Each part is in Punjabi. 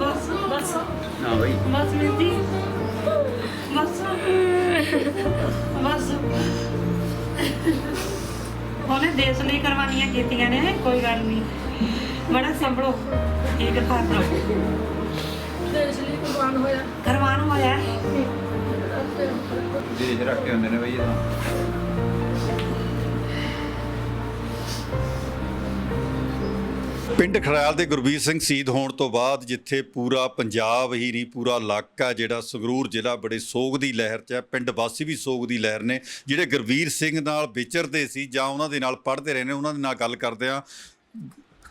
ਬਸ ਬਸ ਬਈ ਬਸ ਮਿੰਦੀ ਬਸ ਬਸ ਉਹਨੇ ਦੇਸ਼ ਲਈ ਕਰਵਾਨੀਆਂ ਕੀਤੀਆਂ ਨੇ, ਕੋਈ ਗੱਲ ਨਹੀਂ। ਬੜਾ ਸੰਭਲੋ ਇਹ ਥਾਂ ਪਰ ਦੇਸ਼ ਲਈ ਕੁਰਬਾਨ ਹੋਇਆ। ਕਰਵਾਨ ਹੋਇਆ। ਹੈ। ਦੇਸ਼ ਰੱਖ ਕੇ ਹੁੰਦੇ ਨੇ ਬਈ ਇਹ ਤਾਂ। ਪਿੰਡ ਖੜਿਆਲ ਦੇ ਗੁਰਬੀਰ ਸਿੰਘ ਸ਼ਹੀਦ ਹੋਣ ਤੋਂ ਬਾਅਦ ਜਿੱਥੇ ਪੂਰਾ ਪੰਜਾਬ ਹੀ ਨਹੀਂ ਪੂਰਾ ਇਲਾਕਾ ਜਿਹੜਾ ਸੰਗਰੂਰ ਜ਼ਿਲ੍ਹਾ ਬੜੇ ਸੋਗ ਦੀ ਲਹਿਰ 'ਚ ਹੈ ਪਿੰਡ ਵਾਸੀ ਵੀ ਸੋਗ ਦੀ ਲਹਿਰ ਨੇ ਜਿਹੜੇ ਗੁਰਬੀਰ ਸਿੰਘ ਨਾਲ ਵਿਚਰਦੇ ਸੀ ਜਾਂ ਉਹਨਾਂ ਦੇ ਨਾਲ ਪੜ੍ਹਦੇ ਰਹੇ ਨੇ ਉਹਨਾਂ ਦੇ ਨਾਲ ਗੱਲ ਕਰਦੇ ਆ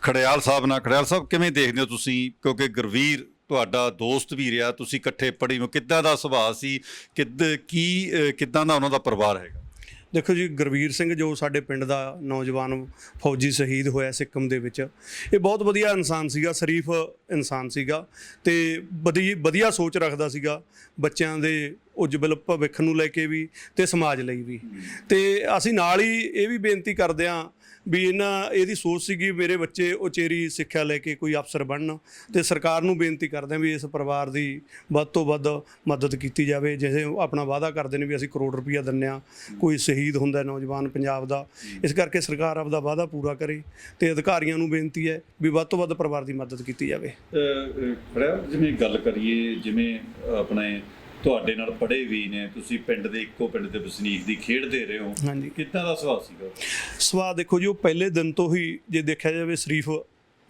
ਖੜਿਆਲ ਸਾਹਿਬ ਨਾਲ ਖੜਿਆਲ ਸਾਹਿਬ ਕਿਵੇਂ ਦੇਖਦੇ ਹੋ ਤੁਸੀਂ? ਕਿਉਂਕਿ ਗੁਰਵੀਰ ਤੁਹਾਡਾ ਦੋਸਤ ਵੀ ਰਿਹਾ, ਤੁਸੀਂ ਇਕੱਠੇ ਪੜ੍ਹੇ ਹੋ, ਕਿੱਦਾਂ ਦਾ ਸੁਭਾਅ ਸੀ, ਕਿੱਦ, ਕੀ ਕਿੱਦਾਂ ਦਾ ਉਹਨਾਂ ਦਾ ਪਰਿਵਾਰ ਹੈਗਾ? ਦੇਖੋ ਜੀ, ਗੁਰਵੀਰ ਸਿੰਘ ਜੋ ਸਾਡੇ ਪਿੰਡ ਦਾ ਨੌਜਵਾਨ ਫੌਜੀ ਸ਼ਹੀਦ ਹੋਇਆ ਸਿੱਕਮ ਦੇ ਵਿੱਚ, ਇਹ ਬਹੁਤ ਵਧੀਆ ਇਨਸਾਨ ਸੀਗਾ, ਸ਼ਰੀਫ ਇਨਸਾਨ ਸੀਗਾ ਤੇ ਵਧੀ- ਵਧੀਆ ਸੋਚ ਰੱਖਦਾ ਸੀਗਾ ਬੱਚਿਆਂ ਦੇ ਉਜਵਲ ਭਵਿੱਖ ਨੂੰ ਲੈ ਕੇ ਵੀ ਤੇ ਸਮਾਜ ਲਈ ਵੀ। ਤੇ ਅਸੀਂ ਨਾਲ ਹੀ ਇਹ ਵੀ ਬੇਨਤੀ ਕਰਦੇ ਹਾਂ ਵੀ ਇਹਨਾਂ ਇਹਦੀ ਸੋਚ ਸੀਗੀ ਮੇਰੇ ਬੱਚੇ ਉਚੇਰੀ ਸਿੱਖਿਆ ਲੈ ਕੇ ਕੋਈ ਅਫਸਰ ਬਣਨ ਤੇ ਸਰਕਾਰ ਨੂੰ ਬੇਨਤੀ ਕਰਦੇ ਹਾਂ ਵੀ ਇਸ ਪਰਿਵਾਰ ਦੀ ਵੱਧ ਤੋਂ ਵੱਧ ਮਦਦ ਕੀਤੀ ਜਾਵੇ। ਜਿਵੇਂ ਆਪਣਾ ਵਾਅਦਾ ਕਰਦੇ ਨੇ ਵੀ ਅਸੀਂ ਕਰੋੜ ਰੁਪਈਆ ਦਿੰਨੇ ਆ ਕੋਈ ਸ਼ਹੀਦ ਹੁੰਦਾ ਨੌਜਵਾਨ ਪੰਜਾਬ ਦਾ, ਇਸ ਕਰਕੇ ਸਰਕਾਰ ਆਪਦਾ ਵਾਅਦਾ ਪੂਰਾ ਕਰੇ ਤੇ ਅਧਿਕਾਰੀਆਂ ਨੂੰ ਬੇਨਤੀ ਹੈ ਵੀ ਵੱਧ ਤੋਂ ਵੱਧ ਪਰਿਵਾਰ ਦੀ ਮਦਦ ਕੀਤੀ ਜਾਵੇ। ਜਿਵੇਂ ਗੱਲ ਕਰੀਏ, ਜਿਵੇਂ ਆਪਣੇ ਤੁਹਾਡੇ ਨਾਲ ਪੜ੍ਹੇ ਵੀ ਨੇ ਤੁਸੀਂ ਪਿੰਡ ਦੇ ਇੱਕੋ ਪਿੰਡ ਦੇ ਵਸਨੀਕ ਦੀ ਖੇਡਦੇ ਰਹੇ ਹੋ। ਹਾਂਜੀ। ਕਿੱਦਾਂ ਦਾ ਸੁਭਾਅ ਸੀਗਾ? ਸਵਾਦ ਦੇਖੋ ਜੀ ਉਹ ਪਹਿਲੇ ਦਿਨ ਤੋਂ ਹੀ ਜੇ ਦੇਖਿਆ ਜਾਵੇ ਸ਼ਰੀਫ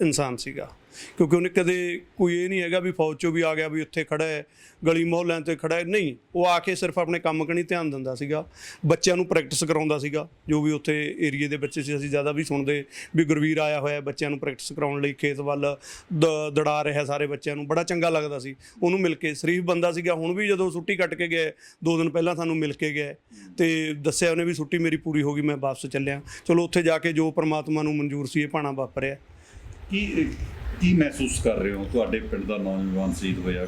ਇਨਸਾਨ ਸੀਗਾ। ਕਿਉਂਕਿ ਉਹਨੇ ਕਦੇ ਕੋਈ ਇਹ ਨਹੀਂ ਹੈਗਾ ਵੀ ਫੌਜ ਚੋਂ ਵੀ ਆ ਗਿਆ ਵੀ ਉੱਥੇ ਖੜਾ ਹੈ, ਗਲੀ ਮੁਹੱਲਿਆਂ ਤੇ ਖੜਾ ਹੈ। ਨਹੀਂ, ਉਹ ਆ ਕੇ ਸਿਰਫ ਆਪਣੇ ਕੰਮ ਕਣੀ ਧਿਆਨ ਦਿੰਦਾ ਸੀਗਾ। ਬੱਚਿਆਂ ਨੂੰ ਪ੍ਰੈਕਟਿਸ ਕਰਾਉਂਦਾ ਸੀਗਾ। ਜੋ ਵੀ ਉੱਥੇ ਏਰੀਏ ਦੇ ਬੱਚੇ ਸੀ, ਅਸੀਂ ਜ਼ਿਆਦਾ ਵੀ ਸੁਣਦੇ ਵੀ ਗੁਰਵੀਰ ਆਇਆ ਹੋਇਆ ਬੱਚਿਆਂ ਨੂੰ ਪ੍ਰੈਕਟਿਸ ਕਰਾਉਣ ਲਈ, ਖੇਤ ਵੱਲ ਦ- ਦੜਾ ਰਿਹਾ ਸਾਰੇ ਬੱਚਿਆਂ ਨੂੰ। ਬੜਾ ਚੰਗਾ ਲੱਗਦਾ ਸੀ। ਉਹਨੂੰ ਮਿਲ ਕੇ ਸ਼ਰੀਫ ਬੰਦਾ ਸੀਗਾ। ਹੁਣ ਵੀ ਜਦੋਂ ਛੁੱਟੀ ਕੱਟ ਕੇ ਗਿਆ, ਦੋ ਦਿਨ ਪਹਿਲਾਂ ਸਾਨੂੰ ਮਿਲ ਕੇ ਗਿਆ। ਤੇ ਦੱਸਿਆ ਉਹਨੇ ਵੀ ਛੁੱਟੀ ਮੇਰੀ ਪੂਰੀ ਹੋ ਗਈ, ਮੈਂ ਵਾਪਸ ਚੱਲਿਆ। ਚਲੋ, ਉੱਥੇ ਜਾ ਕੇ ਜੋ ਪ੍ਰਮਾਤਮਾ ਨੂੰ ਮਨਜ਼ੂਰ ਸੀ, ਇਹ ਭਾਣਾ ਵਾਪਰਿਆ। ਕੀ ਕੀ ਮਹਿਸੂਸ ਕਰ ਰਹੇ ਹੋ ਤੁਹਾਡੇ ਪਿੰਡ ਦਾ ਨੌਜਵਾਨ ਸ਼ਹੀਦ ਹੋਇਆ?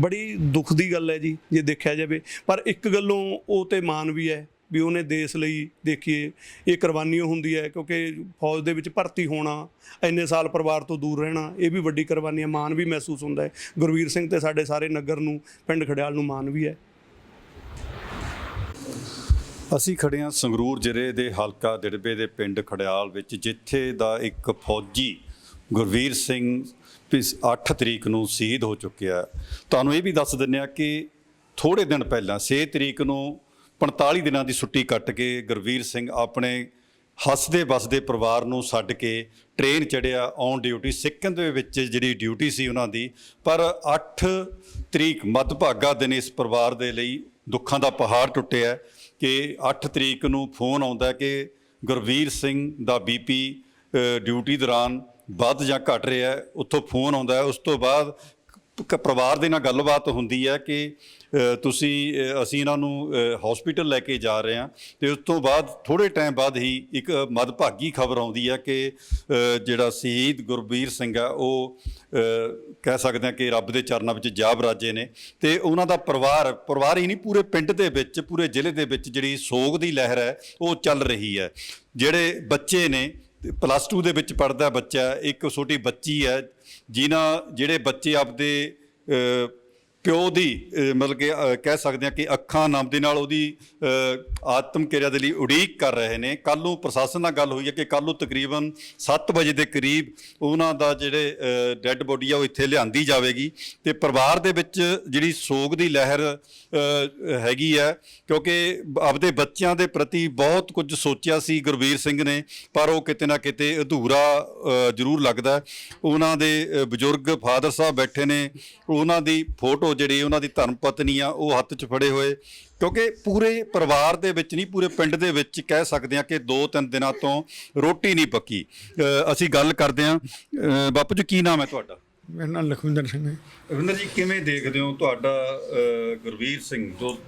ਬੜੀ ਦੁੱਖ ਦੀ ਗੱਲ ਹੈ ਜੀ ਜੇ ਦੇਖਿਆ ਜਾਵੇ। ਪਰ ਇੱਕ ਗੱਲੋਂ ਉਹ ਤੇ ਮਾਣ ਵੀ ਹੈ ਵੀ ਉਹਨੇ ਦੇਸ਼ ਲਈ ਦੇਖੀਏ ਇਹ ਕੁਰਬਾਨੀ ਹੁੰਦੀ ਹੈ ਕਿਉਂਕਿ ਫੌਜ ਦੇ ਵਿੱਚ ਭਰਤੀ ਹੋਣਾ ਇੰਨੇ ਸਾਲ ਪਰਿਵਾਰ ਤੋਂ ਦੂਰ ਰਹਿਣਾ ਇਹ ਵੀ ਵੱਡੀ ਕੁਰਬਾਨੀ ਹੈ ਮਾਣ ਵੀ ਮਹਿਸੂਸ ਹੁੰਦਾ ਹੈ। ਗੁਰਵੀਰ ਸਿੰਘ ਤੇ ਸਾਡੇ ਸਾਰੇ ਨਗਰ ਨੂੰ ਪਿੰਡ ਖੜਿਆਲ ਨੂੰ ਮਾਣ ਵੀ ਹੈ। ਅਸੀਂ ਖੜੇ ਹਾਂ ਸੰਗਰੂਰ ਜ਼ਿਲ੍ਹੇ ਦੇ ਹਲਕਾ ਦਿੜਬੇ ਦੇ ਪਿੰਡ ਖੜਿਆਲ ਵਿੱਚ ਜਿੱਥੇ ਦਾ ਇੱਕ ਫੌਜੀ ਗੁਰਵੀਰ ਸਿੰਘ ਪਿਸ 8 ਤਰੀਕ ਨੂੰ ਸ਼ਹੀਦ ਹੋ ਚੁੱਕਿਆ ਤੁਹਾਨੂੰ ਇਹ ਵੀ ਦੱਸ ਦਿੰਦੇ ਆ ਕਿ ਥੋੜੇ ਦਿਨ ਪਹਿਲਾਂ 6 ਤਰੀਕ ਨੂੰ 45 ਦਿਨਾਂ ਦੀ ਛੁੱਟੀ ਕੱਟ ਕੇ ਗੁਰਵੀਰ ਸਿੰਘ ਆਪਣੇ ਹੱਸਦੇ ਵਸਦੇ ਪਰਿਵਾਰ ਨੂੰ ਛੱਡ ਕੇ ਟ੍ਰੇਨ ਚੜਿਆ ਔਨ ਡਿਊਟੀ। ਸਿੱਕਮ ਦੇ ਵਿੱਚ ਜਿਹੜੀ ਡਿਊਟੀ ਸੀ ਉਹਨਾਂ ਦੀ, ਪਰ 8 ਤਰੀਕ ਮੱਧਭਾਗਾ ਦਿਨ ਇਸ ਪਰਿਵਾਰ ਦੇ ਲਈ ਦੁੱਖਾਂ ਦਾ ਪਹਾੜ ਟੁੱਟਿਆ ਕਿ 8 ਤਰੀਕ ਨੂੰ ਫੋਨ ਆਉਂਦਾ ਕਿ ਗੁਰਵੀਰ ਸਿੰਘ ਦਾ ਬੀਪੀ ਡਿਊਟੀ ਦੌਰਾਨ ਵੱਧ ਜਾਂ ਘਟ ਰਿਹਾ ਹੈ ਉੱਥੋਂ ਫੋਨ ਆਉਂਦਾ ਹੈ ਉਸ ਤੋਂ ਬਾਅਦ ਕ- ਪਰਿਵਾਰ ਦੇ ਨਾਲ ਗੱਲਬਾਤ ਹੁੰਦੀ ਹੈ ਕਿ ਅ, ਤੁਸੀਂ ਅ, ਅਸੀਂ ਇਹਨਾਂ ਨੂੰ ਹਸਪੀਟਲ ਲੈ ਕੇ ਜਾ ਰਹੇ ਹਾਂ ਤੇ ਉਸ ਤੋਂ ਬਾਅਦ ਥੋੜੇ ਟਾਈਮ ਬਾਅਦ ਹੀ ਇੱਕ ਮਦਭਾਗੀ ਖਬਰ ਆਉਂਦੀ ਹੈ ਕਿ ਅ, ਜਿਹੜਾ ਸ਼ਹੀਦ ਗੁਰਬੀਰ ਸਿੰਘ ਆ ਉਹ ਅ, ਕਹਿ ਸਕਦੇ ਹਾਂ ਕਿ ਰੱਬ ਦੇ ਚਰਨਾਂ ਵਿੱਚ ਜਾਬ ਰਾਜੇ ਨੇ ਤੇ ਉਹਨਾਂ ਦਾ ਪਰਿਵਾਰ ਪਰਿਵਾਰ ਹੀ ਨਹੀਂ ਪੂਰੇ ਪਿੰਡ ਦੇ ਵਿੱਚ ਪੂਰੇ ਜ਼ਿਲ੍ਹੇ ਦੇ ਵਿੱਚ ਜਿਹੜੀ ਸੋਗ ਦੀ ਲਹਿਰ ਹੈ ਉਹ ਚੱਲ ਰਹੀ ਹੈ। ਜਿਹੜੇ ਬੱਚੇ ਨੇ ਪਲੱਸ 2 ਦੇ ਵਿੱਚ ਪੜਦਾ ਬੱਚਾ ਇੱਕ ਛੋਟੀ ਬੱਚੀ ਹੈ ਜਿਨ੍ਹਾਂ ਜਿਹੜੇ ਬੱਚੇ ਆਪਦੇ ਪਿਓ ਦੀ ਮਤਲਬ ਕਿ ਕਹਿ ਸਕਦੇ ਹਾਂ ਕਿ ਅੱਖਾਂ ਨਮ ਦੇ ਨਾਲ ਉਹਦੀ ਆਤਮ ਕਿਰਿਆ ਦੇ ਲਈ ਉਡੀਕ ਕਰ ਰਹੇ ਨੇ। ਕੱਲ ਨੂੰ ਪ੍ਰਸ਼ਾਸਨ ਨਾਲ ਗੱਲ ਹੋਈ ਹੈ ਕਿ ਕੱਲ ਨੂੰ ਤਕਰੀਬਨ 7 ਵਜੇ ਦੇ ਕਰੀਬ ਉਹਨਾਂ ਦਾ ਜਿਹੜੇ ਡੈੱਡ ਬੋਡੀ ਆ ਉਹ ਇੱਥੇ ਲਿਆਂਦੀ ਜਾਵੇਗੀ ਤੇ ਪਰਿਵਾਰ ਦੇ ਵਿੱਚ ਜਿਹੜੀ ਸੋਗ ਦੀ ਲਹਿਰ ਹੈਗੀ ਹੈ, ਕਿਉਂਕਿ ਆਪਦੇ ਬੱਚਿਆਂ ਦੇ ਪ੍ਰਤੀ ਬਹੁਤ ਕੁਝ ਸੋਚਿਆ ਸੀ ਗੁਰਵੀਰ ਸਿੰਘ ਨੇ, ਪਰ ਉਹ ਕਿਤੇ ਨਾ ਕਿਤੇ ਅਧੂਰਾ ਜ਼ਰੂਰ ਲੱਗਦਾ ਉਹਨਾਂ ਦੇ ਬਜ਼ੁਰਗ ਫਾਦਰ ਸਾਹਿਬ ਬੈਠੇ ਨੇ, ਉਹਨਾਂ ਦੀ ਫੋਟੋ ਜਿਹੜੀ ਉਹਨਾਂ ਦੀ ਧਰਮ ਪਤਨੀ ਆ ਉਹ ਹੱਥ 'ਚ ਫੜੇ ਹੋਏ। ਕਿਉਂਕਿ ਪੂਰੇ ਪਰਿਵਾਰ ਦੇ ਵਿੱਚ ਨਹੀਂ ਪੂਰੇ ਪਿੰਡ ਦੇ ਵਿੱਚ ਕਹਿ ਸਕਦੇ ਆ ਕਿ 2-3 ਦਿਨਾਂ ਤੋਂ ਰੋਟੀ ਨਹੀਂ ਪੱਕੀ। ਅ, ਅਸੀਂ ਗੱਲ ਕਰਦੇ ਆ ਬਾਪੂ ਜੀ ਕੀ ਨਾਮ ਹੈ ਤੁਹਾਡਾ? ਮੇਰਾ ਨਾਮ ਲਖਵਿੰਦਰ ਸਿੰਘ ਹੈ। ਰਵਿੰਦਰ ਜੀ ਕਿਵੇਂ ਦੇਖਦੇ ਹੋ ਤੁਹਾਡਾ ਅ, ਗੁਰਵੀਰ ਸਿੰਘ ਜੋ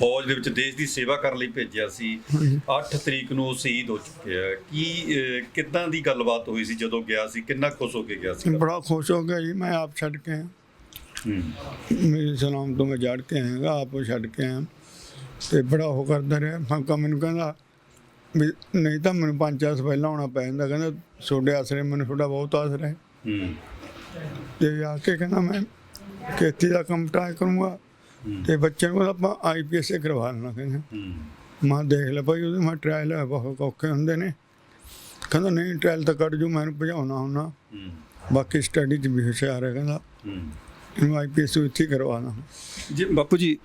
ਫੌਜ ਦੇ ਵਿੱਚ ਦੇਸ਼ ਦੀ ਸੇਵਾ ਕਰਨ ਲਈ ਭੇਜਿਆ ਸੀ 8 ਤਰੀਕ ਨੂੰ ਉਹ ਸ਼ਹੀਦ ਹੋ ਚੁੱਕਿਆ ਕੀ ਅ, ਕਿੱਦਾਂ ਦੀ ਗੱਲਬਾਤ ਹੋਈ ਸੀ ਜਦੋਂ ਗਿਆ ਸੀ? ਕਿੰਨਾ ਖੁਸ਼ ਹੋ ਕੇ ਗਿਆ ਸੀ? ਬੜਾ ਖੁਸ਼ ਹੋ ਗਿਆ ਜੀ ਮੈਂ ਆਪ ਛੱਡ ਕੇ ਆਇਆ। ਮੇਰੇ ਸਲਾਮ ਤੋਂ ਮੈਂ ਜੜ ਕੇ ਆਇਆਗਾ ਆਪੋ ਛੱਡ ਕੇ ਆਇਆ। ਤੇ ਬੜਾ ਉਹ ਕਰਦਾ ਰਿਹਾ। ਫਾਂਕਾ ਮੈਨੂੰ ਕਹਿੰਦਾ ਵੀ ਨਹੀਂ ਤਾਂ ਮੈਨੂੰ ਪੰਜ ਚਾਰ ਪਹਿਲਾਂ ਆਉਣਾ ਪੈ ਜਾਂਦਾ। ਕਹਿੰਦਾ ਤੁਹਾਡੇ ਆਸਰੇ ਮੈਨੂੰ ਤੁਹਾਡਾ ਬਹੁਤ ਆਸਰਾ ਹੈ। ਤੇ ਆ ਕੇ ਕਹਿੰਦਾ ਮੈਂ ਖੇਤੀ ਦਾ ਕੰਮ ਟਰਾਈ ਕਰੂੰਗਾ। ਤੇ ਬੱਚੇ ਨੂੰ ਆਪਾਂ ਆਈਪੀਐਸ ਕਰਵਾ ਲੈਣਾ ਕਹਿੰਦਾ। ਮੈਂ ਦੇਖ ਲਿਆ ਭਾਈ ਉਹਦੇ ਮੈਂ ਟਰਾਇਲ ਹੈ ਬਹੁਤ ਔਖੇ ਹੁੰਦੇ ਨੇ। ਕਹਿੰਦਾ ਨਹੀਂ ਟਰਾਇਲ ਤਾਂ ਕੱਢ ਜੂ ਮੈਨੂੰ ਭਜਾਉਣਾ ਹੁੰਨਾ ਬਾਕੀ ਸਟੱਡੀ 'ਚ ਵੀ ਹੁਸ਼ਿਆਰ ਹੈ ਕਹਿੰਦਾ। ਇਹਨੂੰ ਆਈਪੀਐਸ ਇੱਥੇ ਹੀ ਕਰਵਾਉਣਾ। ਜੀ ਬਾਪੂ ਜੀ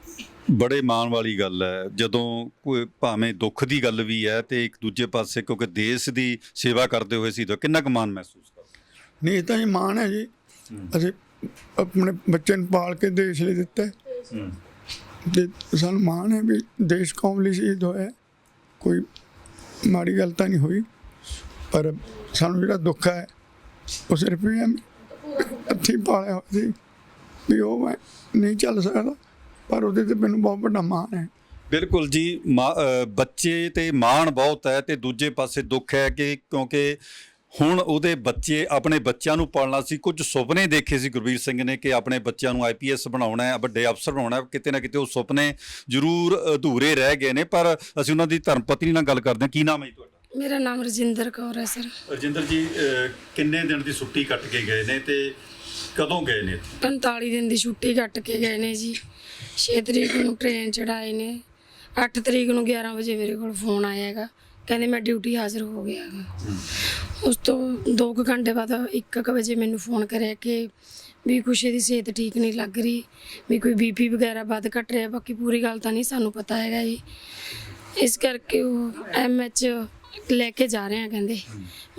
ਬੜੇ ਮਾਣ ਵਾਲੀ ਗੱਲ ਹੈ। ਜਦੋਂ ਕੋਈ ਭਾਵੇਂ ਦੁੱਖ ਦੀ ਗੱਲ ਵੀ ਹੈ ਤੇ ਇੱਕ ਦੂਜੇ ਪਾਸੇ ਕਿਉਂਕਿ ਦੇਸ਼ ਦੀ ਸੇਵਾ ਕਰਦੇ ਹੋਏ ਸੀ ਤਾਂ ਕਿੰਨਾ ਕੁ ਮਾਣ ਮਹਿਸੂਸ ਕਰਦੇ ਨਹੀਂ ਇਹ ਤਾਂ ਇਹ ਮਾਣ ਹੈ ਜੀ। ਅਸੀਂ ਆਪਣੇ ਬੱਚੇ ਨੂੰ ਪਾਲ ਕੇ ਦੇਸ਼ ਲਈ ਦਿੱਤਾ ਹੈ। ਤੇ ਸਾਨੂੰ ਮਾਣ ਹੈ ਵੀ ਦੇਸ਼ ਕੌਮ ਲਈ ਸ਼ਹੀਦ ਹੋਇਆ। ਕੋਈ ਮਾੜੀ ਗੱਲ ਤਾਂ ਨਹੀਂ ਹੋਈ। ਪਰ ਸਾਨੂੰ ਜਿਹੜਾ ਦੁੱਖ ਹੈ ਉਹ ਸਿਰਫ ਇਹ ਹੱਥੀਂ ਪਾਲਿਆ ਹੋਇਆ ਸੀ। ਵੀ ਉਹ ਮੈਂ ਨਹੀਂ ਚੱਲ ਸਕਦਾ ਪਰ ਉਹਦੇ ਤੇ ਮੈਨੂੰ ਬਹੁਤ ਵੱਡਾ ਮਾਣ ਹੈ। ਬਿਲਕੁਲ ਜੀ ਬੱਚੇ ਤੇ ਮਾਣ ਬਹੁਤ ਹੈ ਤੇ ਦੂਜੇ ਪਾਸੇ ਦੁੱਖ ਹੈ ਕਿ ਕਿਉਂਕਿ ਹੁਣ ਉਹਦੇ ਬੱਚੇ ਆਪਣੇ ਬੱਚਿਆਂ ਨੂੰ ਪਾਲਣਾ ਸੀ ਕੁਝ ਸੁਪਨੇ ਦੇਖੇ ਸੀ ਗੁਰਵੀਰ ਸਿੰਘ ਨੇ ਕਿ ਆਪਣੇ ਬੱਚਿਆਂ ਨੂੰ ਆਈਪੀਐਸ ਬਣਾਉਣਾ ਹੈ ਵੱਡੇ ਅਫਸਰ ਬਣਾਉਣਾ ਹੈ ਕਿਤੇ ਨਾ ਕਿਤੇ ਉਹ ਸੁਪਨੇ ਜ਼ਰੂਰ ਅਧੂਰੇ ਰਹਿ ਗਏ ਨੇ ਪਰ ਅਸੀਂ ਉਹਨਾਂ ਦੀ ਧਰਮ ਪਤਨੀ ਨਾਲ ਗੱਲ ਕਰਦੇ ਹਾਂ। ਕੀ ਨਾਮ ਹੈ ਜੀ ਤੁਹਾਡਾ? ਮੇਰਾ ਨਾਮ ਰਜਿੰਦਰ ਕੌਰ ਹੈ ਸਰ। ਰਜਿੰਦਰ ਜੀ ਕਿੰਨੇ ਦਿਨ ਦੀ ਛੁੱਟੀ ਕੱਟ ਕੇ ਗਏ ਨੇ ਤੇ ਕਦੋਂ ਗਏ ਨੇ? 45 ਦਿਨ ਦੀ ਛੁੱਟੀ ਕੱਟ ਕੇ ਗਏ ਨੇ ਜੀ। 6 ਤਰੀਕ ਨੂੰ ਟ੍ਰੇਨ ਚੜਾਏ ਨੇ। 8 ਤਰੀਕ ਨੂੰ 11 ਵਜੇ ਮੇਰੇ ਕੋਲ ਫੋਨ ਆਇਆ ਹੈਗਾ। ਕਹਿੰਦੇ ਮੈਂ ਡਿਊਟੀ ਹਾਜ਼ਰ ਹੋ ਗਿਆ ਹੈਗਾ। ਉਸ ਤੋਂ 2 ਘੰਟੇ ਬਾਅਦ 1 ਵਜੇ ਮੈਨੂੰ ਫੋਨ ਕਰਿਆ ਕਿ ਵੀ ਕੁਛ ਇਹਦੀ ਸਿਹਤ ਠੀਕ ਨਹੀਂ ਲੱਗ ਰਹੀ ਵੀ ਕੋਈ ਬੀਪੀ ਵਗੈਰਾ ਵੱਧ ਘਟ ਰਿਹਾ ਬਾਕੀ ਪੂਰੀ ਗੱਲ ਤਾਂ ਨਹੀਂ ਸਾਨੂੰ ਪਤਾ ਹੈਗਾ ਜੀ। ਇਸ ਕਰਕੇ ਉਹ ਐਮਐਚ ਲੈ ਕੇ ਜਾ ਰਹੇ ਆ ਕਹਿੰਦੇ।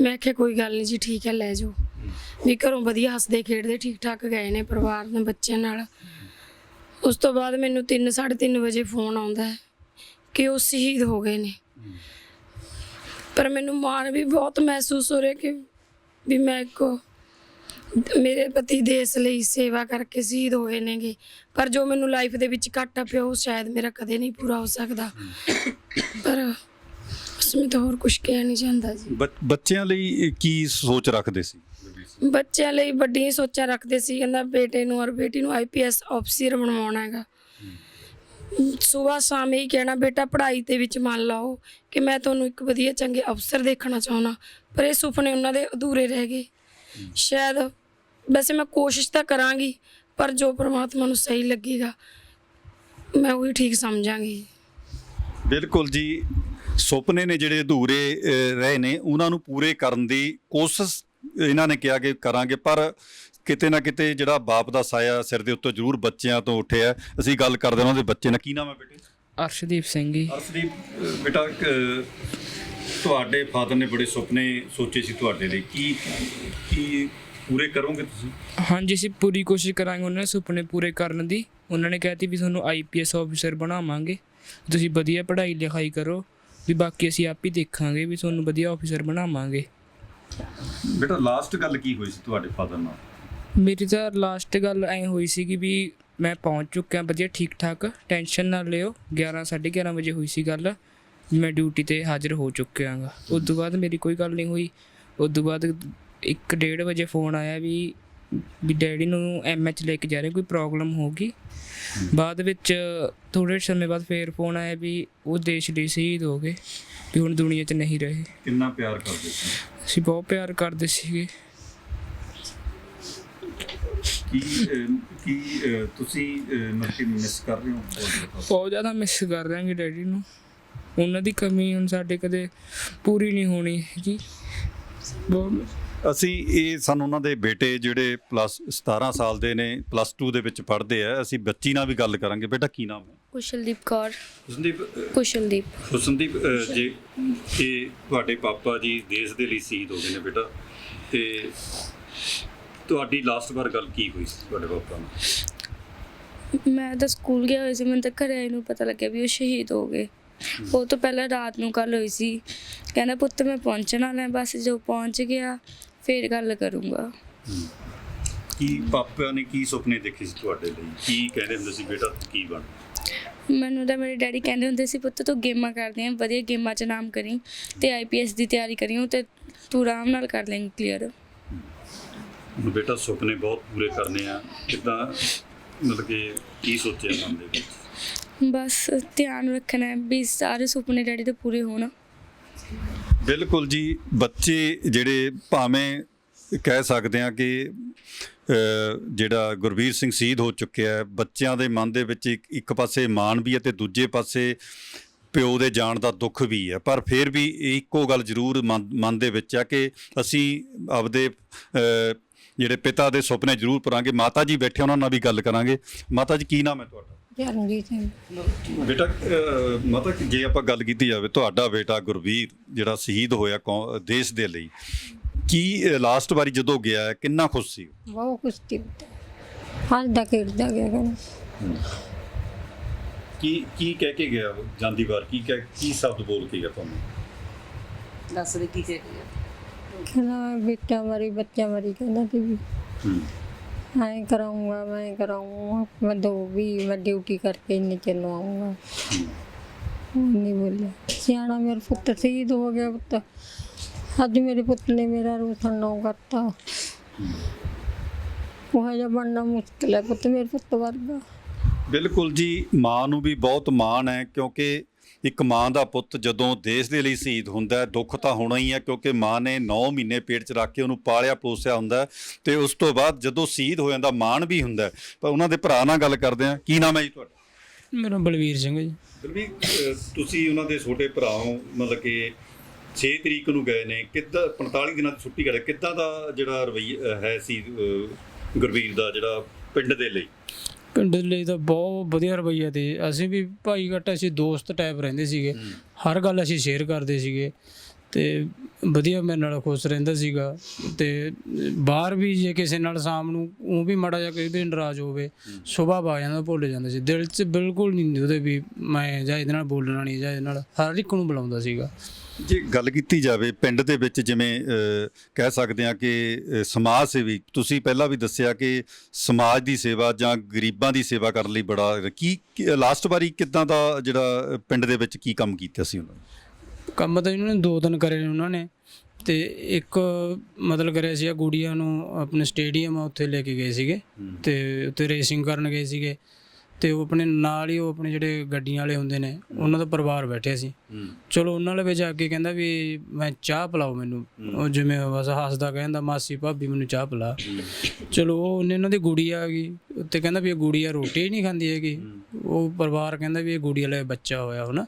ਮੈਂ ਕਿਹਾ ਕੋਈ ਗੱਲ ਨਹੀਂ ਜੀ, ਠੀਕ ਹੈ, ਲੈ ਜਾਓ। ਵੀ ਘਰੋਂ ਵਧੀਆ ਹੱਸਦੇ ਖੇਡਦੇ ਠੀਕ ਠਾਕ ਗਏ ਨੇ ਪਰਿਵਾਰ ਦੇ ਬੱਚਿਆਂ ਨਾਲ। ਉਸ ਤੋਂ ਬਾਅਦ ਮੈਨੂੰ 3 3:30 ਵਜੇ ਫੋਨ ਆਉਂਦਾ ਹੈ ਕਿ ਉਹ ਸ਼ਹੀਦ ਹੋ ਗਏ ਨੇ। ਪਰ ਮੈਨੂੰ ਮਾਣ ਵੀ ਬਹੁਤ ਮਹਿਸੂਸ ਹੋ ਰਿਹਾ ਕਿ ਵੀ ਮੈਂ ਇੱਕ ਮੇਰੇ ਪਤੀ ਦੇਸ਼ ਲਈ ਸੇਵਾ ਕਰਕੇ ਸ਼ਹੀਦ ਹੋਏ ਨੇਗੇ। ਪਰ ਜੋ ਮੈਨੂੰ ਲਾਈਫ ਦੇ ਵਿੱਚ ਘਾਟਾ ਪਿਆ, ਉਹ ਸ਼ਾਇਦ ਮੇਰਾ ਕਦੇ ਨਹੀਂ ਪੂਰਾ ਹੋ ਸਕਦਾ। ਪਰ ਵਿੱਚ ਤਾਂ ਹੋਰ ਕੁਝ ਕਹਿ ਨਹੀਂ ਜਾਂਦਾ ਜੀ। ਬੱਚ- ਬੱਚਿਆਂ ਲਈ ਕੀ ਸੋਚ ਰੱਖਦੇ ਸੀ? ਬੱਚਿਆਂ ਲਈ ਵੱਡੀਆਂ ਸੋਚਾਂ ਰੱਖਦੇ ਸੀ ਕਹਿੰਦਾ ਬੇਟੇ ਨੂੰ ਔਰ ਬੇਟੀ ਨੂੰ ਆਈਪੀਐਸ ਅਫਸਰ ਬਣਵਾਉਣਾ ਹੈਗਾ। ਸਵੇਰ ਸ਼ਾਮ ਹੀ ਕਹਿਣਾ ਬੇਟਾ ਪੜ੍ਹਾਈ ਦੇ ਵਿੱਚ ਮੰਨ ਲਾਓ ਕਿ ਮੈਂ ਤੁਹਾਨੂੰ ਇੱਕ ਵਧੀਆ ਚੰਗੇ ਅਫਸਰ ਦੇਖਣਾ ਚਾਹੁੰਦਾ ਪਰ ਇਹ ਸੁਪਨੇ ਉਹਨਾਂ ਦੇ ਅਧੂਰੇ ਰਹਿ ਗਏ। ਸ਼ਾਇਦ ਵੈਸੇ ਮੈਂ ਕੋਸ਼ਿਸ਼ ਤਾਂ ਕਰਾਂਗੀ ਪਰ ਜੋ ਪ੍ਰਮਾਤਮਾ ਨੂੰ ਸਹੀ ਲੱਗੇਗਾ ਮੈਂ ਉਹੀ ਠੀਕ ਸਮਝਾਂਗੀ। ਬਿਲਕੁਲ ਜੀ। ਸੁਪਨੇ ਨੇ ਜਿਹੜੇ ਅਧੂਰੇ ਰਹੇ ਨੇ ਉਹਨਾਂ ਨੂੰ ਪੂਰੇ ਕਰਨ ਦੀ ਕੋਸ਼ਿਸ਼ ਇਹਨਾਂ ਨੇ ਕਿਹਾ ਕਿ ਕਰਾਂਗੇ ਪਰ ਕਿਤੇ ਨਾ ਕਿਤੇ ਜਿਹੜਾ ਬਾਪ ਦਾ ਸਾਇਆ ਸਿਰ ਦੇ ਉੱਤੇ ਜ਼ਰੂਰ ਬੱਚਿਆਂ ਤੋਂ ਉੱਠਿਆ ਅਸੀਂ ਗੱਲ ਕਰਦੇ ਹਾਂ ਉਹਨਾਂ ਦੇ ਬੱਚੇ ਨਾਲ। ਕੀ ਨਾਮ ਹੈ ਬੇਟੇ? ਅਰਸ਼ਦੀਪ ਸਿੰਘ ਜੀ। ਅਰਸ਼ਦੀਪ ਬੇਟਾ ਤੁਹਾਡੇ ਫਾਦਰ ਨੇ ਬੜੇ ਸੁਪਨੇ ਸੋਚੇ ਸੀ ਤੁਹਾਡੇ ਲਈ। ਕੀ ਕੀ ਪੂਰੇ ਕਰੋਗੇ ਤੁਸੀਂ? ਹਾਂਜੀ ਅਸੀਂ ਪੂਰੀ ਕੋਸ਼ਿਸ਼ ਕਰਾਂਗੇ ਉਹਨਾਂ ਦੇ ਸੁਪਨੇ ਪੂਰੇ ਕਰਨ ਦੀ। ਉਹਨਾਂ ਨੇ ਕਹਿਤੀ ਵੀ ਤੁਹਾਨੂੰ ਆਈਪੀਐਸ ਆਫੀਸਰ ਬਣਾਵਾਂਗੇ। ਤੁਸੀਂ ਵਧੀਆ ਪੜ੍ਹਾਈ ਲਿਖਾਈ ਕਰੋ। ਵੀ ਬਾਕੀ ਅਸੀਂ ਆਪ ਹੀ ਦੇਖਾਂਗੇ ਵੀ ਤੁਹਾਨੂੰ ਵਧੀਆ ਆਫੀਸਰ ਬਣਾਵਾਂਗੇ। ਬੇਟਾ ਲਾਸਟ ਗੱਲ ਕੀ ਹੋਈ ਸੀ ਤੁਹਾਡੇ ਫਾਦਰ ਨਾਲ? ਮੇਰੀ ਤਾਂ ਲਾਸਟ ਗੱਲ ਐ ਹੋਈ ਸੀ ਕਿ ਵੀ ਮੈਂ ਪਹੁੰਚ ਚੁੱਕਿਆ ਵਧੀਆ ਠੀਕ ਠਾਕ ਟੈਨਸ਼ਨ ਨਾ ਲਿਓ। 11 11:30 ਵਜੇ ਹੋਈ ਸੀ ਗੱਲ ਮੈਂ ਡਿਊਟੀ ਤੇ ਹਾਜ਼ਰ ਹੋ ਚੁੱਕਿਆ ਹਾਂ। ਉਸ ਤੋਂ ਬਾਅਦ ਮੇਰੀ ਕੋਈ ਗੱਲ ਨਹੀਂ ਹੋਈ। ਉਸ ਤੋਂ ਬਾਅਦ 1:30 ਵਜੇ ਫੋਨ ਆਇਆ ਵੀ ਵੀ ਡੈਡੀ ਨੂੰ ਐਮਐਚ ਲੈ ਕੇ ਜਾ ਰਹੇ ਕੋਈ ਪ੍ਰੋਬਲਮ ਹੋਗੀ ਬਾਅਦ ਵਿੱਚ ਥੋੜੇ ਸਮੇਂ ਬਾਅਦ ਫੇਰ ਫੋਨ ਆਇਆ ਵੀ ਉਹ ਦੇਸ਼ ਲਈ ਸ਼ਹੀਦ ਹੋ ਗਏ ਵੀ ਹੁਣ ਦੁਨੀਆ 'ਚ ਨਹੀਂ ਰਹੇ। ਕਿੰਨਾ ਪਿਆਰ ਕਰਦੇ ਸੀ? ਅਸੀਂ ਬਹੁਤ ਪਿਆਰ ਕਰਦੇ ਸੀਗੇ। ਕੀ ਤੁਸੀਂ ਮਰਕੀ ਮਿਸ ਕਰ ਰਹੇ ਹੋ? ਬਹੁਤ ਜ਼ਿਆਦਾ ਮਿਸ ਕਰ ਰਹੇ ਹਾਂ ਡੈਡੀ ਨੂੰ। ਉਹਨਾਂ ਦੀ ਕਮੀ ਹੁਣ ਸਾਡੇ ਕਦੇ ਪੂਰੀ ਨਹੀਂ ਹੋਣੀ ਹੈਗੀ। ਬਹੁਤ ਅਸੀਂ ਇਹ ਸਾਨੂੰ ਉਹਨਾਂ ਦੇ ਬੇਟੇ ਜਿਹੜੇ ਪਲੱਸ 17 ਸਾਲ ਦੇ ਨੇ ਪਲੱਸ 2 ਦੇ ਵਿੱਚ ਪੜ੍ਹਦੇ ਆ ਅਸੀਂ ਬੱਚੀ ਨਾਲ ਵੀ ਗੱਲ ਕਰਾਂਗੇ। ਬੇਟਾ ਕੀ ਨਾਮ ਹੈ? ਕੁਸ਼ਲਦੀਪ ਕੌਰ। ਹੁਸਨਦੀਪ ਕੁਸ਼ਲਦੀਪ। ਹੁਸਨਦੀਪ ਜੇ ਇਹ ਤੁਹਾਡੇ ਪਾਪਾ ਜੀ ਦੇਸ਼ ਦੇ ਲਈ ਸ਼ਹੀਦ ਹੋ ਗਏ ਨੇ ਬੇਟਾ ਤੇ ਤੁਹਾਡੀ ਲਾਸਟ ਵਾਰ ਗੱਲ ਕੀ ਹੋਈ ਸੀ ਤੁਹਾਡੇ ਪਾਪਾ ਨਾਲ? ਮੈਂ ਤਾਂ ਸਕੂਲ ਗਿਆ ਹੋਇਆ ਸੀ ਮੈਨੂੰ ਤਾਂ ਘਰੇ ਆਏ ਨੂੰ ਪਤਾ ਲੱਗਿਆ ਵੀ ਉਹ ਸ਼ਹੀਦ ਹੋ ਗਏ। ਉਹ ਤੋਂ ਪਹਿਲਾਂ ਰਾਤ ਨੂੰ ਗੱਲ ਹੋਈ ਸੀ। ਕਹਿੰਦਾ ਪੁੱਤ ਮੈਂ ਪਹੁੰਚਣ ਵਾਲਾ ਬਸ ਜੋ ਪਹੁੰਚ ਗਿਆ ਫੇਰ ਗੱਲ ਕਰੂੰਗਾ। ਕੀ ਪਾਪਾ ਨੇ ਕੀ ਸੁਪਨੇ ਦੇਖੇ ਸੀ ਤੁਹਾਡੇ ਲਈ? ਕੀ ਕਹਿੰਦੇ ਹੁੰਦੇ ਸੀ ਬੇਟਾ ਤੂੰ ਕੀ ਬਣ? ਮੈਨੂੰ ਤਾਂ ਮੇਰੇ ਡੈਡੀ ਕਹਿੰਦੇ ਹੁੰਦੇ ਸੀ ਪੁੱਤ ਤੂੰ ਗੇਮਾਂ ਕਰਦੇ ਆ ਵਧੀਆ ਗੇਮਾਂ 'ਚ ਨਾਮ ਕਰੀ ਤੇ ਆਈਪੀਐਸ ਦੀ ਤਿਆਰੀ ਕਰੀ ਤੇ ਤੂੰ ਆਰਾਮ ਨਾਲ ਕਰ ਲੇਂਗੀ ਕਲੀਅਰ। ਹੁਣ ਬੇਟਾ ਸੁਪਨੇ ਬਹੁਤ ਪੂਰੇ ਕਰਨੇ ਆ ਕਿਦਾਂ ਮਤਲਬ ਕਿ ਕੀ ਸੋਚਿਆ ਮਨ ਦੇ ਵਿੱਚ? ਬਸ ਧਿਆਨ ਰੱਖਣਾ ਹੈ ਵੀ ਸਾਰੇ ਸੁਪਨੇ ਡੈਡੀ ਦੇ ਪੂਰੇ ਹੋਣ। ਬਿਲਕੁਲ ਜੀ, ਬੱਚੇ ਜਿਹੜੇ ਭਾਵੇਂ ਕਹਿ ਸਕਦੇ ਆ ਕਿ ਜਿਹੜਾ ਗੁਰਵੀਰ ਸਿੰਘ ਸ਼ਹੀਦ ਹੋ ਚੁੱਕਿਆ ਹੈ, ਬੱਚਿਆਂ ਦੇ ਮਨ ਦੇ ਵਿੱਚ ਇੱਕ ਪਾਸੇ ਮਾਣ ਵੀ ਹੈ ਤੇ ਦੂਜੇ ਪਾਸੇ ਪਿਓ ਦੇ ਜਾਣ ਦਾ ਦੁੱਖ ਵੀ ਹੈ। ਪਰ ਫਿਰ ਵੀ ਇੱਕੋ ਗੱਲ ਜ਼ਰੂਰ ਮਨ ਮਨ ਦੇ ਵਿੱਚ ਆ ਕਿ ਅਸੀਂ ਆਪਦੇ ਜਿਹੜੇ ਪਿਤਾ ਦੇ ਸੁਪਨੇ ਜ਼ਰੂਰ ਪੁਰਾਂਗੇ। ਮਾਤਾ ਜੀ ਬੈਠੇ ਉਹਨਾਂ ਨਾਲ ਵੀ ਗੱਲ ਕਰਾਂਗੇ। ਮਾਤਾ ਜੀ, ਕੀ ਨਾਮ ਹੈ ਤੁਹਾਡਾ? ਚਰਨਜੀਤ ਸਿੰਘ। ਬੇਟਾ ਅਹ, ਮਾਤਾ ਜੇ ਆਪਾਂ ਗੱਲ ਕੀਤੀ ਜਾਵੇ ਤੁਹਾਡਾ ਬੇਟਾ ਗੁਰਵੀਰ ਜਿਹੜਾ ਸ਼ਹੀਦ ਹੋਇਆ ਕੌ- ਦੇਸ਼ ਦੇ ਲਈ ਕੀ ਲਾਸਟ ਵਾਰੀ ਜਦੋਂ ਗਿਆ ਕਿੰਨਾ ਖੁਸ਼ ਸੀ? ਬਹੁਤ ਕੁਸ਼ਤੀ ਹੁੰਦਾ ਹੱਸਦਾ ਖੇਡਦਾ ਗਿਆ ਕਹਿੰਦਾ ਕੀ ਕੀ ਕਹਿ ਕੇ ਗਿਆ ਜਾਂਦੀ ਵਾਰ? ਕੀ ਕਹਿ ਕੀ ਸ਼ਬਦ ਬੋਲ ਕੇ ਗਿਆ ਤੁਹਾਨੂੰ? ਦੱਸ ਦੇ ਕੀ ਚਾਹੀਦਾ ਕਹਿੰਦਾ ਮੈਂ ਬੇਟਾ ਮਰੀ ਬੱਚਾ ਮਰੀ ਕਹਿੰਦਾ ਸੀ ਵੀ ਹੂੰ। ਮੈਂ ਕਰਾਉਂਗਾ ਮੈਂ ਕਰਾਉਂਗਾ, ਮੈਂ ਦੋ ਵੀ, ਮੈਂ ਡਿਊਟੀ ਕਰਕੇ ਇੰਨੇ ਚਲੋ ਆਉਂਗਾ ਨਹੀਂ ਬੋਲਿਆ। ਸਿਆਣਾ ਮੇਰਾ ਪੁੱਤ ਸ਼ਹੀਦ ਹੋ ਗਿਆ ਪੁੱਤ। ਅੱਜ ਮੇਰੇ ਪੁੱਤ ਨੇ ਮੇਰਾ ਰੂਥਨ ਨੋ ਕਰਤਾ। ਉਹ ਜਿਹਾ ਬਣਨਾ ਮੁਸ਼ਕਿਲ ਹੈ ਪੁੱਤ, ਮੇਰੇ ਪੁੱਤ ਵਰਗਾ। ਬਿਲਕੁਲ ਜੀ, ਮਾਂ ਨੂੰ ਵੀ ਬਹੁਤ ਮਾਣ ਹੈ ਕਿਉਂਕਿ ਇੱਕ ਮਾਂ ਦਾ ਪੁੱਤ ਜਦੋਂ ਦੇਸ਼ ਦੇ ਲਈ ਸ਼ਹੀਦ ਹੁੰਦਾ ਹੈ ਦੁੱਖ ਤਾਂ ਹੋਣਾ ਹੀ ਹੈ ਕਿਉਂਕਿ ਮਾਂ ਨੇ 9 ਮਹੀਨੇ ਪੇਟ 'ਚ ਰੱਖ ਕੇ ਉਹਨੂੰ ਪਾਲਿਆ ਪੋਸਿਆ ਹੁੰਦਾ ਤੇ ਉਸ ਤੋਂ ਬਾਅਦ ਜਦੋਂ ਸ਼ਹੀਦ ਹੋ ਜਾਂਦਾ ਮਾਣ ਵੀ ਹੁੰਦਾ। ਪਰ ਉਹਨਾਂ ਦੇ ਭਰਾ ਨਾਲ ਗੱਲ ਕਰਦੇ ਆ ਕੀ ਨਾਮ ਹੈ ਜੀ ਤੁਹਾਡਾ? ਮੇਰਾ ਬਲਵੀਰ ਸਿੰਘ ਜੀ। ਦਲਵੀਰ ਅਹ ਤੁਸੀਂ ਉਹਨਾਂ ਦੇ ਛੋਟੇ ਭਰਾ ਹੋ ਮਤਲਬ ਕਿ 6 ਤਰੀਕ ਨੂੰ ਗਏ ਨੇ। ਕਿੱਦਾਂ 45 ਦਿਨਾਂ ਦੀ ਛੁੱਟੀ ਕਰੇ ਕਿੱਦਾਂ ਦਾ ਜਿਹੜਾ ਰਵਈਆ ਹੈ ਸੀ ਗੁਰਵੀਰ ਦਾ ਜਿਹੜਾ ਪਿੰਡ ਦੇ ਲਈ? ਪਿੰਡ ਲਈ ਤਾਂ ਬਹੁਤ ਵਧੀਆ ਰਵਈਆ ਤੇ ਅਸੀਂ ਵੀ ਭਾਈ ਘੱਟ ਅਸੀਂ ਦੋਸਤ ਟਾਈਪ ਰਹਿੰਦੇ ਸੀਗੇ। ਹਰ ਗੱਲ ਅਸੀਂ ਸ਼ੇਅਰ ਕਰਦੇ ਸੀਗੇ ਤੇ ਵਧੀਆ ਮੇਰੇ ਨਾਲ ਖੁਸ਼ ਰਹਿੰਦਾ ਸੀਗਾ ਤੇ ਬਾਹਰ ਵੀ ਜੇ ਕਿਸੇ ਨਾਲ ਸ਼ਾਮ ਨੂੰ ਉਹ ਵੀ ਮੜਾ ਜਾ ਕੇ ਵੀ ਨਾਰਾਜ਼ ਹੋਵੇ ਸੁਬਾਹ ਆ ਜਾਂਦਾ ਭੁੱਲ ਜਾਂਦਾ ਸੀ। ਦਿਲ 'ਚ ਬਿਲਕੁਲ ਨਹੀਂ ਉਹਦੇ ਵੀ ਮੈਂ ਜਾਂ ਇਹਦੇ ਨਾਲ ਬੋਲਣਾ ਨਹੀਂ ਜਾਂ ਇਹਦੇ ਨਾਲ ਹਰ ਇੱਕ ਨੂੰ ਬੁਲਾਉਂਦਾ ਸੀਗਾ। ਜੇ ਗੱਲ ਕੀਤੀ ਜਾਵੇ ਪਿੰਡ ਦੇ ਵਿੱਚ ਜਿਵੇਂ ਕਹਿ ਸਕਦੇ ਆ ਕਿ ਸਮਾਜ ਸੇਵੀ ਤੁਸੀਂ ਪਹਿਲਾਂ ਵੀ ਦੱਸਿਆ ਕਿ ਸਮਾਜ ਦੀ ਸੇਵਾ ਜਾਂ ਗਰੀਬਾਂ ਦੀ ਸੇਵਾ ਕਰਨ ਲਈ ਬੜਾ ਕੀ ਲਾਸਟ ਵਾਰੀ ਕਿੱਦਾਂ ਦਾ ਜਿਹੜਾ ਪਿੰਡ ਦੇ ਵਿੱਚ ਕੀ ਕੰਮ ਕੀਤਾ ਸੀ ਉਹਨਾਂ ਨੇ? ਕੰਮ ਤਾਂ ਇਹਨਾਂ ਨੇ ਦੋ ਦਿਨ ਕਰੇ ਨੇ ਉਹਨਾਂ ਨੇ ਤੇ ਇੱਕ ਮਤਲਬ ਕਰਿਆ ਸੀ ਗੁੜੀਆ ਨੂੰ ਆਪਣੇ ਸਟੇਡੀਅਮ ਆ ਉੱਥੇ ਲੈ ਕੇ ਗਏ ਸੀਗੇ ਤੇ ਉੱਥੇ ਰੇਸਿੰਗ ਕਰਨ ਗਏ ਸੀਗੇ। ਤੇ ਉਹ ਆਪਣੇ ਨਾਲ ਹੀ ਉਹ ਆਪਣੇ ਜਿਹੜੇ ਗੱਡੀਆਂ ਵਾਲੇ ਹੁੰਦੇ ਨੇ ਉਹਨਾਂ ਦਾ ਪਰਿਵਾਰ ਬੈਠਿਆ ਸੀ। ਚਲੋ ਉਹਨਾਂ ਨਾਲ ਜਾ ਕੇ ਕਹਿੰਦਾ ਵੀ ਮੈਂ ਚਾਹ ਪਿਲਾਓ ਮੈਨੂੰ। ਉਹ ਜਿਵੇਂ ਬਸ ਹੱਸਦਾ ਕਹਿੰਦਾ ਮਾਸੀ ਭਾਬੀ ਮੈਨੂੰ ਚਾਹ ਪਿਲਾ। ਚਲੋ ਉਹ ਉਹਨੇ ਉਹਨਾਂ ਦੀ ਗੁੜੀਆ ਆ ਗਈ ਤੇ ਕਹਿੰਦਾ ਵੀ ਇਹ ਗੁੜੀਆ ਰੋਟੀ ਨਹੀਂ ਖਾਂਦੀ ਹੈਗੀ। ਉਹ ਪਰਿਵਾਰ ਕਹਿੰਦਾ ਵੀ ਇਹ ਗੁੜੀਆ ਲਈ ਬੱਚਾ ਹੋਇਆ ਹੋਣਾ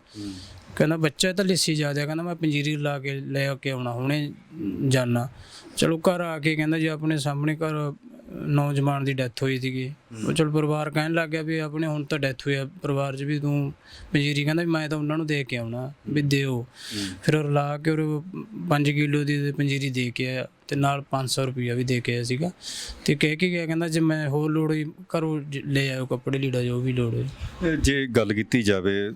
ਕਹਿੰਦਾ ਬੱਚਾ ਤਾਂ ਲਿੱਸੀ ਜ਼ਿਆਦਾ ਕਹਿੰਦਾ ਮੈਂ ਪੰਜੀਰੀ ਲਾ ਕੇ ਲੈ ਕੇ ਆਉਣਾ ਹੁਣੇ ਜਾਣਾ ਚਲੋ ਘਰ ਆ ਕੇ ਕਹਿੰਦਾ ਜੀ ਆਪਣੇ ਸਾਹਮਣੇ ਘਰ ਨੌਜਵਾਨ ਦੀ ਡੈਥ ਹੋਈ ਸੀਗੀ। ਉਹ ਚਲ ਪਰਿਵਾਰ ਕਹਿਣ ਲੱਗ ਗਿਆ ਵੀ ਆਪਣੇ ਹੁਣ ਤਾਂ ਡੈਥ ਹੋਈ ਆ ਪਰਿਵਾਰ 'ਚ ਵੀ ਤੂੰ ਪੰਜੀਰੀ ਕਹਿੰਦਾ ਵੀ ਮੈਂ ਤਾਂ ਉਹਨਾਂ ਨੂੰ ਦੇ ਕੇ ਆਉਣਾ ਵੀ ਦਿਓ। ਫਿਰ ਉਹ ਲਾ ਕੇ ਉਹ 5 ਕਿਲੋ ਦੀ ਪੰਜੀਰੀ ਦੇ ਕੇ ਆਇਆ ਤੇ ਨਾਲ 500 ਰੁਪਈਆ ਵੀ ਦੇ ਕੇ ਆਇਆ ਸੀਗਾ। ਤੇ ਕਹਿ ਕੇ ਗਿਆ ਕਹਿੰਦਾ ਜੇ ਮੈਂ ਹੋਰ ਲੋੜ ਹੋਈ ਘਰੋਂ ਲੈ ਆਇਓ ਕੱਪੜੇ ਲੀੜਾ ਜੋ ਵੀ ਲੋੜ ਹੋਈ। ਜੇ ਗੱਲ ਕੀਤੀ ਜਾਵੇ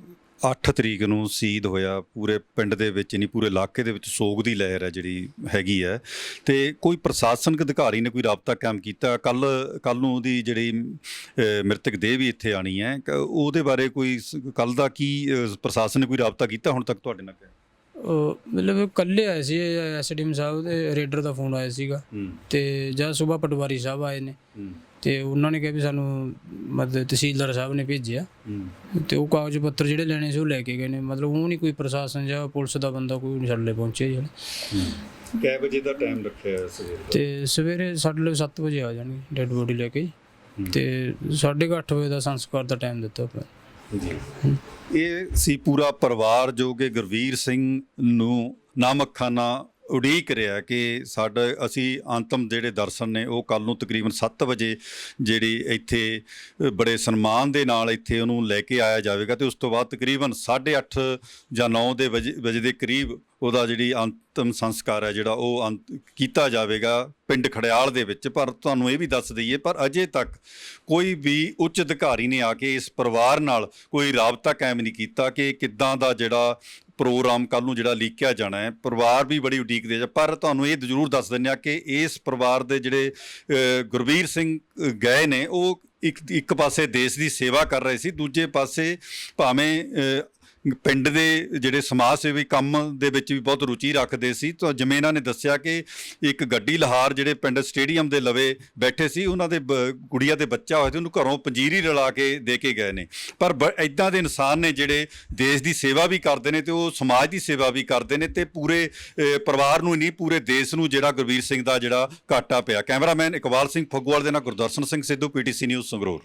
8 ਤਰੀਕ ਨੂੰ ਸ਼ਹੀਦ ਹੋਇਆ ਪੂਰੇ ਪਿੰਡ ਦੇ ਵਿੱਚ ਨਹੀਂ ਪੂਰੇ ਇਲਾਕੇ ਦੇ ਵਿੱਚ ਸੋਗ ਦੀ ਲਹਿਰ ਹੈ ਜਿਹੜੀ ਹੈਗੀ ਹੈ। ਤੇ ਕੋਈ ਪ੍ਰਸ਼ਾਸਨਿਕ ਅਧਿਕਾਰੀ ਨੇ ਕੋਈ ਰਾਬਤਾ ਕਾਇਮ ਕੀਤਾ? ਕੱਲ ਕੱਲ ਨੂੰ ਉਹਦੀ ਜਿਹੜੀ ਮ੍ਰਿਤਕ ਦੇਹ ਵੀ ਇੱਥੇ ਆਣੀ ਹੈ। ਉਹਦੇ ਬਾਰੇ ਕੋਈ ਕੱਲ ਦਾ ਕੀ ਪ੍ਰਸ਼ਾਸਨ ਨੇ ਕੋਈ ਰਾਬਤਾ ਕੀਤਾ ਹੁਣ ਤੱਕ ਤੁਹਾਡੇ ਨਾਲ? ਮਤਲਬ ਕੱਲੇ ਆਏ ਸੀ ਐਸਡੀਐਮ ਸਾਹਿਬ ਦੇ ਰੇਡਰ ਦਾ ਫੋਨ ਆਇਆ ਸੀਗਾ। ਤੇ ਜਦ ਸਵੇਰ ਪਟਵਾਰੀ ਸਾਹਿਬ ਆਏ ਨੇ। ਤੇ ਉਹਨਾਂ ਨੇ ਕਿਹਾ ਵੀ ਸਾਨੂੰ ਮਤਲਬ ਤਹਿਸੀਲਦਾਰ ਸਾਹਿਬ ਨੇ ਭੇਜਿਆ। ਤੇ ਉਹ ਕਾਗਜ਼ ਪੱਤਰ ਜਿਹੜੇ ਲੈਣੇ ਸੀ ਉਹ ਲੈ ਕੇ ਗਏ ਨੇ। ਮਤਲਬ ਉਹ ਨਹੀਂ ਕੋਈ ਪ੍ਰਸ਼ਾਸਨ ਜਾਂ ਪੁਲਿਸ ਦਾ ਬੰਦਾ ਕੋਈ ਨਹੀਂ ਸਾਡੇ ਪਹੁੰਚਿਆ ਜਿਹੜੇ ਕੈ ਵਜੇ ਦਾ ਟਾਈਮ ਰੱਖਿਆ ਸਵੇਰ ਤੇ ਸਵੇਰੇ ਸਾਡੇ ਲਈ 7 ਵਜੇ ਆ ਜਾਣਗੇ ਡੈੱਡ ਬੋਡੀ ਲੈ ਕੇ ਤੇ 8:30 ਵਜੇ ਦਾ ਸੰਸਕਾਰ ਦਾ ਟਾਈਮ ਦਿੱਤਾ ਆਪਾਂ ਇਹ ਸੀ ਪੂਰਾ ਪਰਿਵਾਰ ਜੋ ਕਿ ਗੁਰਵੀਰ ਸਿੰਘ ਨੂੰ ਨਾਮ ਅੱਖਾਂ ਨਾਲ ਉਡੀਕ ਰਿਹਾ ਕਿ ਸਾਡਾ ਅਸੀਂ ਅੰਤਮ ਜਿਹੜੇ ਦਰਸ਼ਨ ਨੇ, ਉਹ ਕੱਲ ਨੂੰ ਤਕਰੀਬਨ 7 ਵਜੇ ਜਿਹੜੀ ਇੱਥੇ ਬੜੇ ਸਨਮਾਨ ਦੇ ਨਾਲ ਇੱਥੇ ਉਹਨੂੰ ਲੈ ਕੇ ਆਇਆ ਜਾਵੇਗਾ ਤੇ ਉਸ ਤੋਂ ਬਾਅਦ ਤਕਰੀਬਨ 8:30 ਜਾਂ 9 ਦੇ ਵਜੇ ਵਜੇ ਦੇ ਕਰੀਬ ਉਹਦਾ ਜਿਹੜੀ ਅੰਤਮ ਸੰਸਕਾਰ ਹੈ ਜਿਹੜਾ ਉਹ ਅੰਤ, ਕੀਤਾ ਜਾਵੇਗਾ ਪਿੰਡ ਖੜਿਆਲ ਦੇ ਵਿੱਚ। ਪਰ ਤੁਹਾਨੂੰ ਇਹ ਵੀ ਦੱਸ ਦਈਏ, ਪਰ ਅਜੇ ਤੱਕ ਕੋਈ ਵੀ ਉੱਚ ਅਧਿਕਾਰੀ ਨੇ ਆ ਕੇ ਇਸ ਪਰਿਵਾਰ ਨਾਲ ਕੋਈ ਰਾਬਤਾ ਕਾਇਮ ਨਹੀਂ ਕੀਤਾ ਕਿ ਕਿੱਦਾਂ ਦਾ ਜਿਹੜਾ ਪ੍ਰੋਗਰਾਮ ਕੱਲ ਨੂੰ ਜਿਹੜਾ ਲੀਕਿਆ ਜਾਣਾ ਹੈ ਪਰਿਵਾਰ ਵੀ ਬੜੀ ਉਡੀਕਦੇ ਆ। ਪਰ ਤੁਹਾਨੂੰ ਇਹ ਜ਼ਰੂਰ ਦੱਸ ਦਿੰਦੇ ਆ ਕਿ ਇਸ ਪਰਿਵਾਰ ਦੇ ਜਿਹੜੇ ਅ, ਗੁਰਵੀਰ ਸਿੰਘ ਗਏ ਨੇ ਉਹ ਇੱਕ ਇੱਕ ਪਾਸੇ ਦੇਸ਼ ਦੀ ਸੇਵਾ ਕਰ ਰਹੇ ਸੀ ਦੂਜੇ ਪਾਸੇ ਭਾਵੇਂ ਪਿੰਡ ਦੇ ਜਿਹੜੇ ਸਮਾਜ ਸੇਵੀ ਕੰਮ ਦੇ ਵਿੱਚ ਵੀ ਬਹੁਤ ਰੁਚੀ ਰੱਖਦੇ ਸੀ। ਤਾਂ ਜਿਵੇਂ ਇਹਨਾਂ ਨੇ ਦੱਸਿਆ ਕਿ ਇੱਕ ਗੱਡੀ ਲਹਾਰ ਜਿਹੜੇ ਪਿੰਡ ਸਟੇਡੀਅਮ ਦੇ ਲਵੇ ਬੈਠੇ ਸੀ, ਉਹਨਾਂ ਦੇ ਬ- ਗੁੜੀਆ ਦੇ ਬੱਚਾ ਹੋਇਆ ਤੇ ਉਹਨੂੰ ਘਰੋਂ ਪੰਜੀਰੀ ਰਲਾ ਕੇ ਦੇ ਕੇ ਗਏ ਨੇ। ਪਰ ਇਦਾਂ ਦੇ ਇਨਸਾਨ ਨੇ ਜਿਹੜੇ ਦੇਸ਼ ਦੀ ਸੇਵਾ ਵੀ ਕਰਦੇ ਨੇ ਤੇ ਉਹ ਸਮਾਜ ਦੀ ਸੇਵਾ ਵੀ ਕਰਦੇ ਨੇ ਤੇ ਪੂਰੇ ਪਰਿਵਾਰ ਨੂੰ ਹੀ ਨਹੀਂ, ਪੂਰੇ ਦੇਸ਼ ਨੂੰ ਜਿਹੜਾ ਗੁਰਵੀਰ ਸਿੰਘ ਦਾ ਜਿਹੜਾ ਘਾਟਾ ਪਿਆ। ਕੈਮਰਾਮੈਨ ਇਕਬਾਲ ਸਿੰਘ ਫੱਗੂਵਾਲ ਦੇ ਨਾਲ ਗੁਰਦਰਸ਼ਨ ਸਿੰਘ ਸਿੱਧੂ, ਪੀਟੀਸੀ ਨਿਊਜ਼ ਸੰਗਰੂਰ।